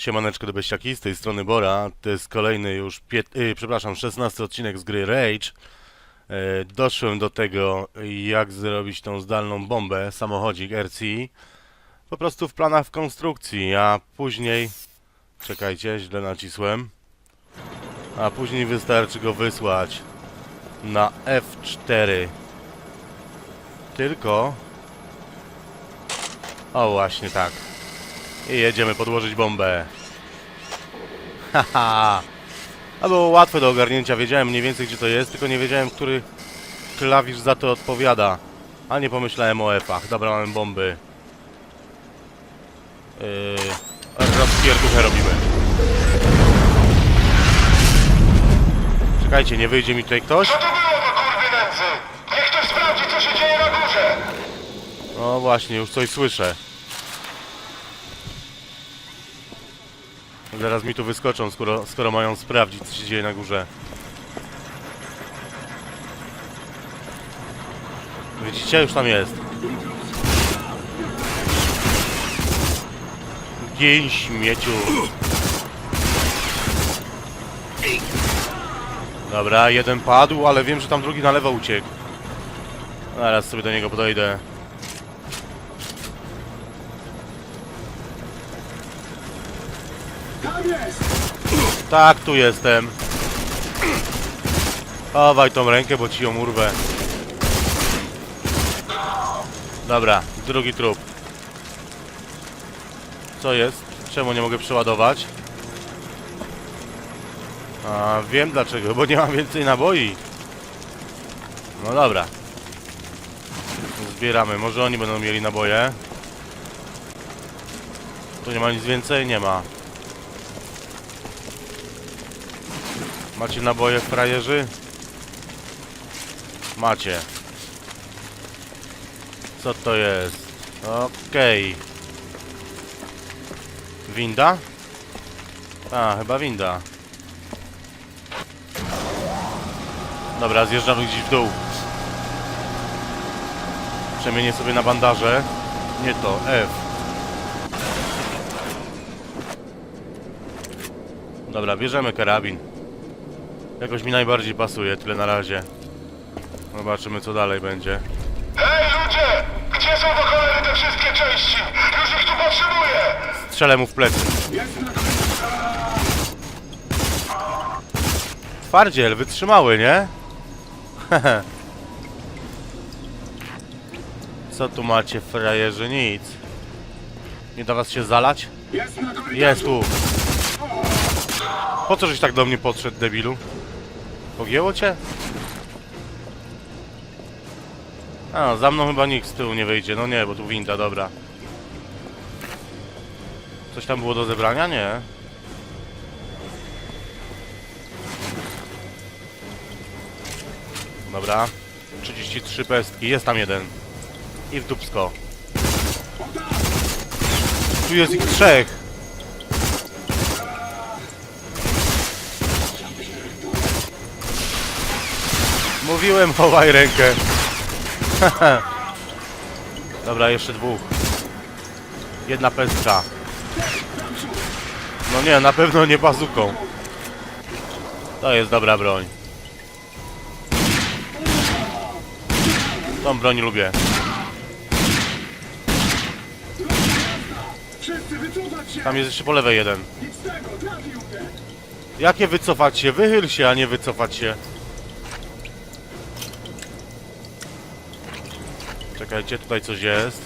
Siemaneczko do Beściaki, z tej strony Bora. To jest kolejny już, pię- y, przepraszam, 16 odcinek z gry Rage. E, doszłem do tego, jak zrobić tą zdalną bombę, samochodzik RCI. Po prostu w planach w konstrukcji, a później... Czekajcie, źle nacisłem. A później wystarczy go wysłać na F4. Tylko... O, właśnie tak. I jedziemy podłożyć bombę. Haha. A było łatwe do ogarnięcia, wiedziałem mniej więcej gdzie to jest, tylko nie wiedziałem, który klawisz za to odpowiada. A nie pomyślałem o F-ach. Dobra, mamy bomby. Yy, rozpierduchę robimy. Czekajcie, nie wyjdzie mi tutaj ktoś? Co to było do kurwy nędzy? Niech ktoś sprawdzi, co się dzieje na górze! No właśnie, już coś słyszę. Zaraz mi tu wyskoczą, skoro, skoro mają sprawdzić, co się dzieje na górze. Widzicie? Już tam jest. Gień śmieciu. Dobra, jeden padł, ale wiem, że tam drugi na lewo uciekł. Zaraz sobie do niego podejdę. Tak, tu jestem. Chowaj tą rękę, bo ci ją urwę. Dobra, drugi trup. Co jest? Czemu nie mogę przeładować? A, wiem dlaczego, bo nie mam więcej naboi. No dobra. Zbieramy, może oni będą mieli naboje. Tu nie ma nic więcej? Nie ma. Macie naboje frajerzy? Macie. Co to jest? Okej. Winda? A, chyba winda. Dobra, zjeżdżamy gdzieś w dół. Przemienię sobie na bandaże. Nie to, F. Dobra, bierzemy karabin. Jakoś mi najbardziej pasuje, tyle na razie. Zobaczymy co dalej będzie. Hej ludzie! Gdzie są do cholery te wszystkie części? Już ich tu potrzebuję! Strzelę mu w plecy. Twardziel, wytrzymały, nie? Co tu macie, frajerzy? Nic. Nie da was się zalać? Jest tu. Po co żeś tak do mnie podszedł, debilu? Pogięło cię? A, za mną chyba nikt z tyłu nie wyjdzie. No nie, bo tu winda, dobra. Coś tam było do zebrania? Nie. Dobra. 33 pestki. Jest tam jeden. I w dupsko. Tu jest ich trzech. Mówiłem, chowaj rękę. Dobra, jeszcze dwóch. Jedna pestka. No nie, na pewno nie bazuką. To jest dobra broń. Tą broń lubię. Tam jest jeszcze po lewej jeden. Jakie wycofać się? Wychyl się, a nie wycofać się. Czekajcie, tutaj coś jest.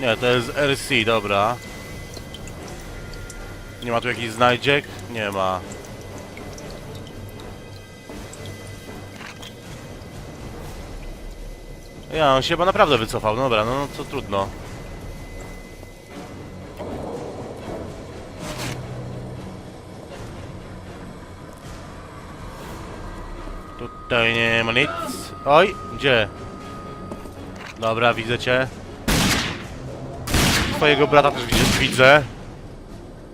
Nie, to jest RC, dobra. Nie ma tu jakichś znajdziek? Nie ma. Ja, on się chyba naprawdę wycofał. No dobra, no, no to trudno. Tutaj nie ma nic. Oj, gdzie? Dobra, widzę cię. Twojego brata też widzę. widzę.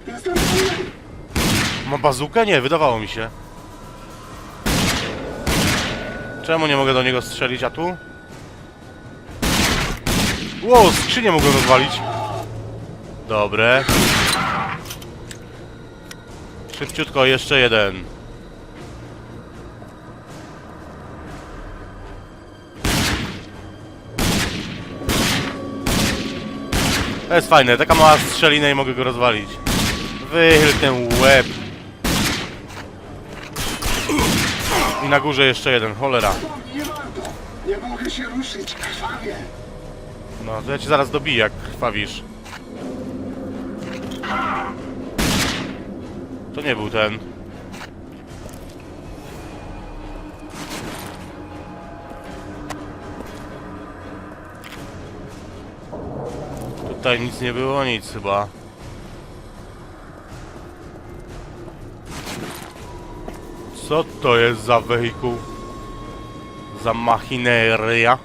Jestem wolny! Ma bazukę? Nie, wydawało mi się. Czemu nie mogę do niego strzelić, a tu? Ło, skrzynię mogłem rozwalić. Dobre. Szybciutko, jeszcze jeden. To jest fajne, taka mała strzelina i mogę go rozwalić. Wychyl ten łeb. I na górze jeszcze jeden, cholera. Nie mogę się ruszyć, krwawie. No, to ja cię zaraz dobiję, jak krwawisz. To nie był ten. Tutaj nic nie było, nic chyba. Co to jest za wehikuł? Za machineria?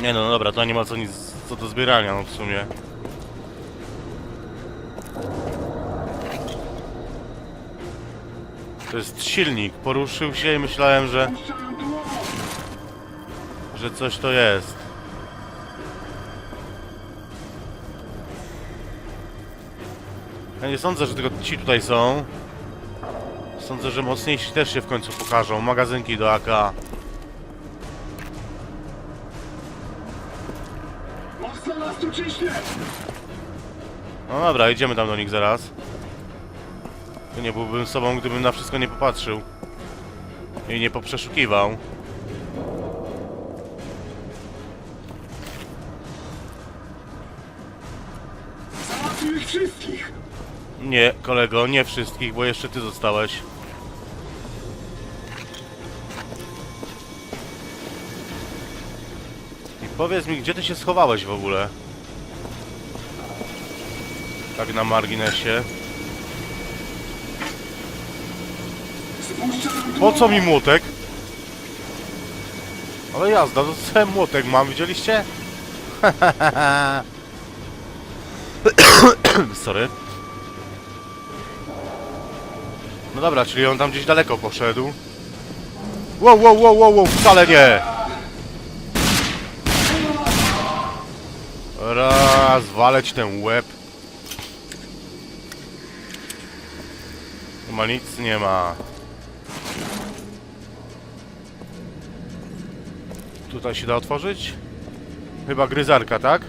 Nie no, dobra, to nie ma co nic co do zbierania, no w sumie. To jest silnik. Poruszył się i myślałem, że, że coś to jest. Ja nie sądzę, że tylko ci tutaj są. Sądzę, że mocniejsi też się w końcu pokażą. Magazynki do AK. Mocno nas tu ciśnie. No dobra, idziemy tam do nich zaraz. To nie byłbym sobą, gdybym na wszystko nie popatrzył. I nie poprzeszukiwał. Nie, kolego, nie wszystkich, bo jeszcze ty zostałeś. I powiedz mi, gdzie ty się schowałeś w ogóle? Tak na marginesie. Po co mi młotek? Ale jazda, to cały młotek mam, widzieliście? Sorry. No dobra, czyli on tam gdzieś daleko poszedł. Wow, wow, wow, wow, wow, wcale nie! Raz, waleć ten łeb. Chyba nic nie ma. Tutaj się da otworzyć? Chyba gryzarka, tak?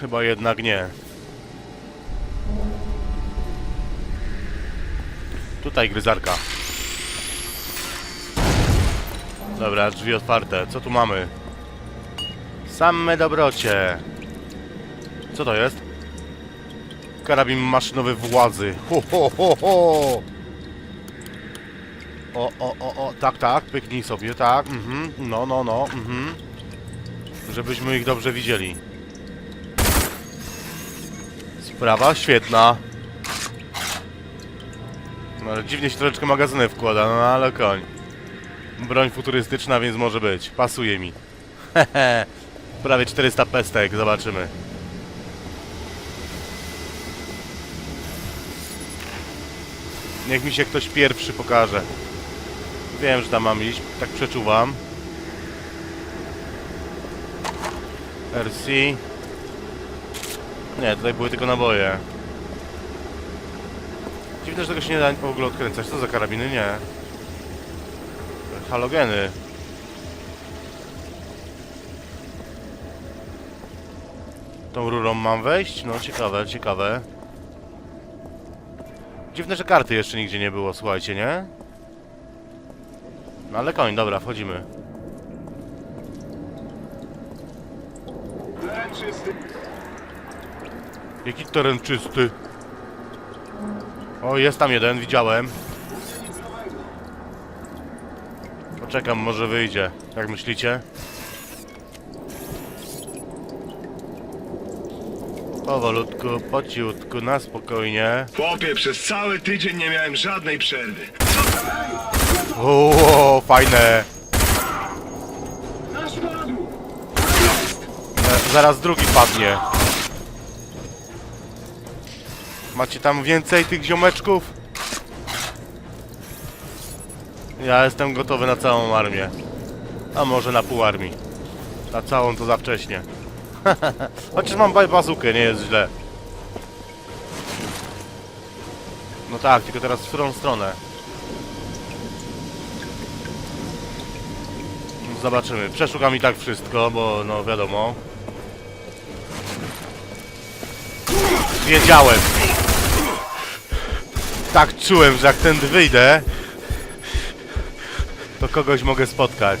Chyba jednak nie. Tutaj gryzarka. Dobra, drzwi otwarte. Co tu mamy? Same dobrocie. Co to jest? Karabin maszynowy władzy. Ho, ho, ho, ho. O, o, o, o, tak, tak, pyknij sobie, tak, mhm, no, no, no, mhm. Żebyśmy ich dobrze widzieli. Sprawa świetna. No dziwnie się troszeczkę magazyny wkłada, no ale koń. Broń futurystyczna, więc może być. Pasuje mi. Hehe. Prawie 400 pestek, zobaczymy. Niech mi się ktoś pierwszy pokaże. Wiem, że tam mam iść, tak przeczuwam. RC. Nie, tutaj były tylko naboje. Dziwne, że tego się nie da w ogóle odkręcać. Co za karabiny? Nie. Halogeny. Tą rurą mam wejść? No, ciekawe, ciekawe. Dziwne, że karty jeszcze nigdzie nie było, słuchajcie, nie? No ale koń, dobra, wchodzimy. Jaki teren czysty. O, jest tam jeden, widziałem. Poczekam, może wyjdzie. Jak myślicie? Powolutku, po ciutku, na spokojnie. Chłopie, przez cały tydzień nie miałem żadnej przerwy. O, fajne. E, Zaraz drugi padnie. Macie tam więcej tych ziomeczków? Ja jestem gotowy na całą armię. A może na pół armii. Na całą to za wcześnie. Chociaż mam bazukę, nie jest źle. No tak, tylko teraz w którą stronę? Zobaczymy. Przeszukam i tak wszystko, bo no wiadomo. Wiedziałem. Tak czułem, że jak tędy wyjdę, to kogoś mogę spotkać.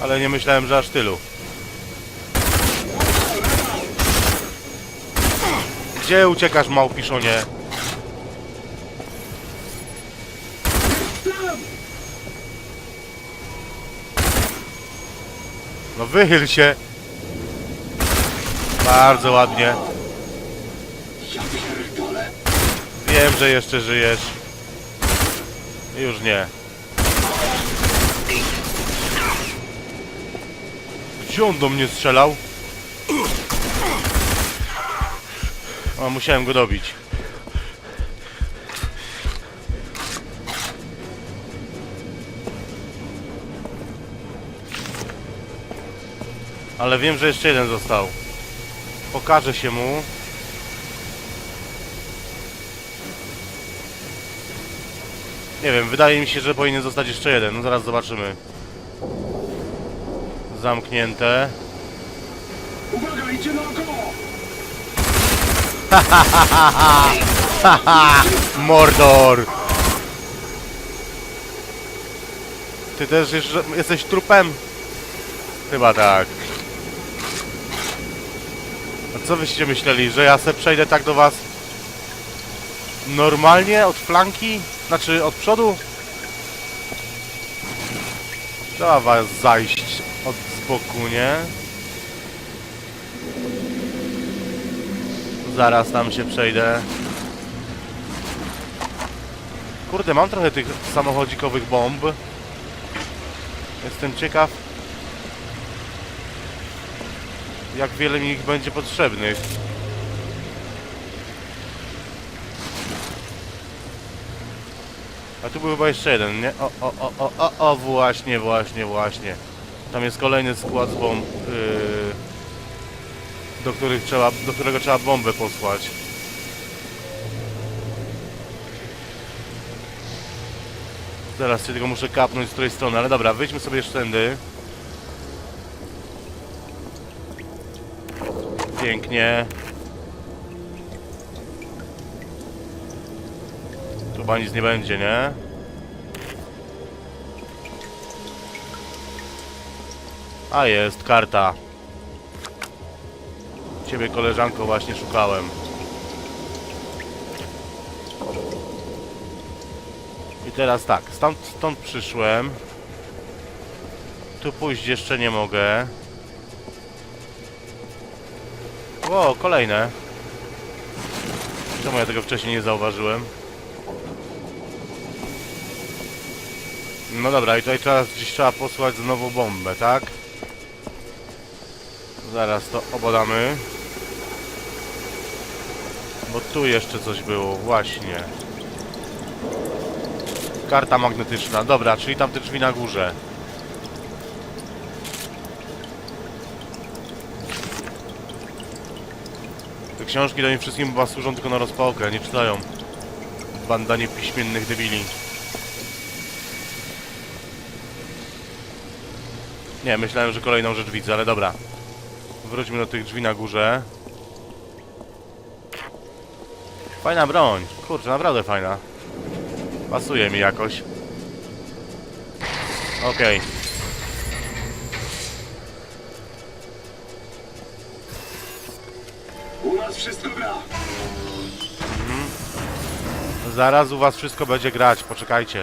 Ale nie myślałem, że aż tylu. Gdzie uciekasz, małpiszonie? No wychyl się. Bardzo ładnie. Wiem, że jeszcze żyjesz. Już nie. Gdzie on do mnie strzelał? O, musiałem go dobić. Ale wiem, że jeszcze jeden został. Pokażę się mu. Nie wiem, wydaje mi się, że powinien zostać jeszcze jeden. No zaraz zobaczymy. Zamknięte. Uwaga, idzie naokoło. Mordor! Ty też jeszcze jesteś trupem? Chyba tak. A co wyście myśleli, że ja se przejdę tak do was normalnie od flanki? Znaczy od przodu? Trzeba was zajść od z boku, nie? Zaraz tam się przejdę. Kurde, mam trochę tych samochodzikowych bomb. Jestem ciekaw, jak wiele mi ich będzie potrzebnych. A tu był chyba jeszcze jeden, nie? O, o, o, o, o, o właśnie, właśnie, właśnie. Tam jest kolejny skład z bomb, yy, do, których trzeba, do którego trzeba bombę posłać. Zaraz się tylko muszę kapnąć z której strony, ale dobra, wyjdźmy sobie jeszcze tędy. Pięknie. Chyba nic nie będzie, nie? A jest, karta. Ciebie koleżanko właśnie szukałem. I teraz tak, stąd, stąd przyszłem. Tu pójść jeszcze nie mogę. O, kolejne. Czemu ja tego wcześniej nie zauważyłem? No dobra, i tutaj teraz gdzieś trzeba posłać znowu bombę, tak? Zaraz to obadamy. Bo tu jeszcze coś było, właśnie. Karta magnetyczna, dobra, czyli tam te drzwi na górze. Te książki do nich wszystkim chyba służą tylko na rozpałkę, nie czytają. Banda niepiśmiennych debili. Nie, myślałem, że kolejną rzecz widzę, ale dobra. Wróćmy do tych drzwi na górze. Fajna broń. Kurczę, naprawdę fajna. Pasuje mi jakoś. Okej. U nas wszystko gra. Zaraz u was wszystko będzie grać, poczekajcie.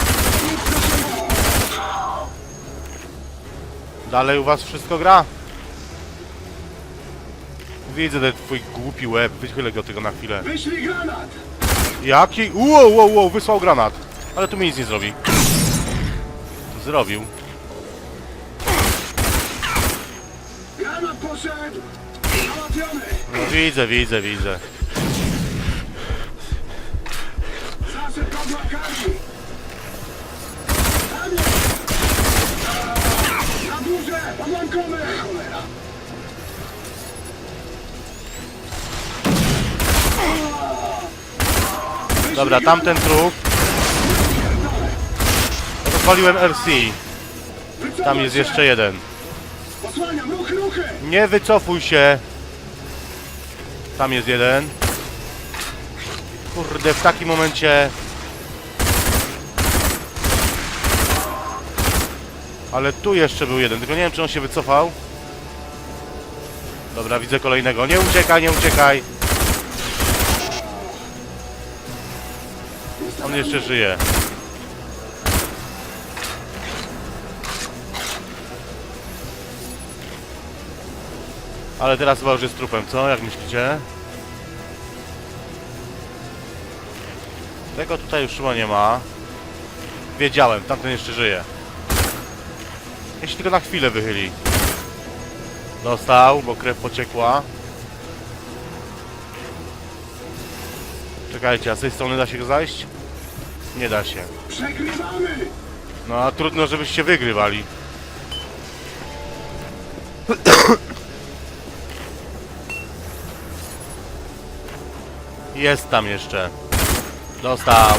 Dalej u was wszystko gra? Widzę ten twój głupi łeb, wychylę go tego na chwilę. Wyślij granat. Jaki? Wow, wow, wow, wysłał granat. Ale tu mi nic nie zrobi. Zrobił. Granat poszedł. Załatwiony. No widzę, widzę, widzę. Zasyp podłakami. Górze! Cholera! Dobra, tamten trup. Rozwaliłem RC. Wycofać Tam jest jeszcze jeden. Osłaniam, ruchy, ruchy! Nie wycofuj się. Tam jest jeden. Kurde, w takim momencie... Ale tu jeszcze był jeden, tylko nie wiem czy on się wycofał. Dobra, widzę kolejnego. Nie uciekaj, nie uciekaj. On jeszcze żyje. Ale teraz chyba już jest trupem, co? Jak myślicie? Tego tutaj już chyba nie ma. Wiedziałem, tamten jeszcze żyje. Jeśli tylko na chwilę wychyli. Dostał, bo krew pociekła. Czekajcie, a z tej strony da się go zajść? Nie da się. Przegrywamy! No a trudno, żebyście wygrywali. Jest tam jeszcze. Dostał.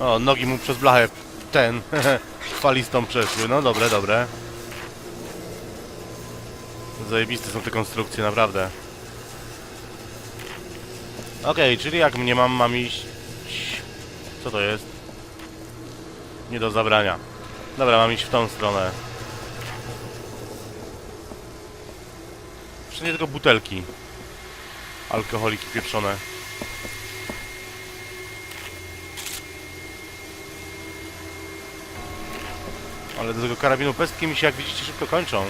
O, nogi mu przez blachę ten falistą przeszły. No dobre, dobre. Zajebiste są te konstrukcje, naprawdę. Okej, czyli jak mnie mam, mam iść... Co to jest? Nie do zabrania. Dobra, mam iść w tą stronę. Wszędzie tylko butelki. Alkoholiki pieprzone. Ale do tego karabinu pestki mi się, jak widzicie, szybko kończą.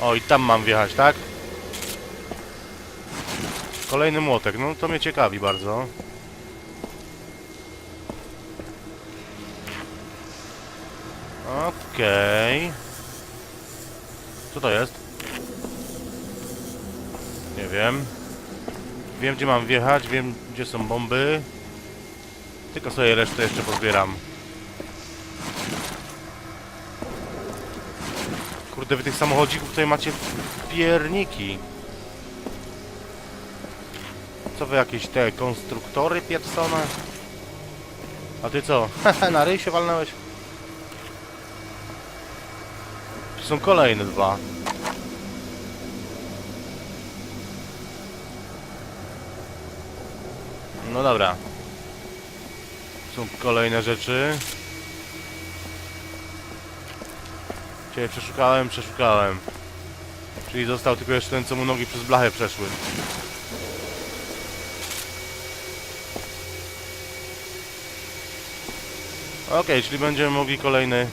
O, i tam mam wjechać, tak? Kolejny młotek, no to mnie ciekawi bardzo. Okej. Co to jest? Nie wiem. Wiem, gdzie mam wjechać, wiem, gdzie są bomby. Tylko sobie resztę jeszcze pozbieram. Kurde, wy tych samochodzików tutaj macie pierniki. Co wy, jakieś te konstruktory pieprzone? A ty co? Na ryj się walnąłeś? Tu są kolejne dwa. No dobra. Są kolejne rzeczy. Przeszukałem, przeszukałem. Czyli został tylko jeszcze ten, co mu nogi przez blachę przeszły. Okej, czyli będziemy mogli kolejny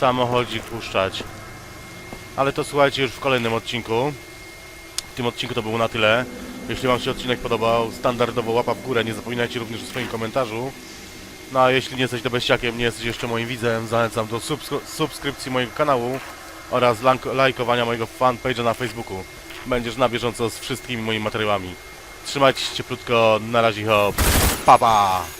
samochodzik puszczać. Ale to słuchajcie już w kolejnym odcinku. W tym odcinku to było na tyle. Jeśli Wam się odcinek podobał, standardowo łapa w górę. Nie zapominajcie również o swoim komentarzu. No a jeśli nie jesteś dobeściakiem, nie jesteś jeszcze moim widzem, zachęcam do subskry- subskrypcji mojego kanału oraz lajkowania mojego fanpage'a na Facebooku. Będziesz na bieżąco z wszystkimi moimi materiałami. Trzymajcie się cieplutko, na razie hop, pa pa!